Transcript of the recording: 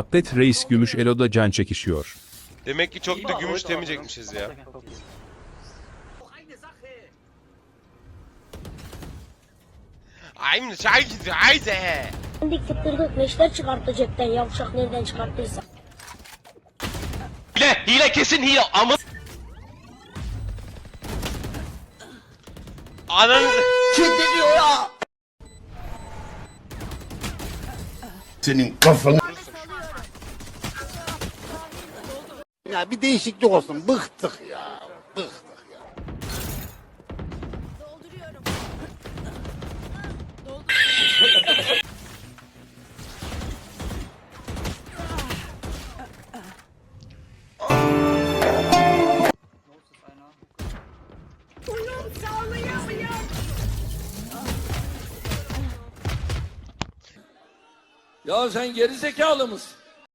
Atlet Reis Gümüş Elo'da can çekişiyor. Demek ki çok da gümüş demeyecekmişiz ya. Aynı şey Ayze. Dik tıktırdık neşter çıkarttı cepten yavşak nereden çıkarttıysa. Hile, hile kesin hile ama. Ananızı. Senin kafanı Ya bir değişiklik olsun. Bıktık ya. Bıktık ya. Ya sen geri zekalı mısın?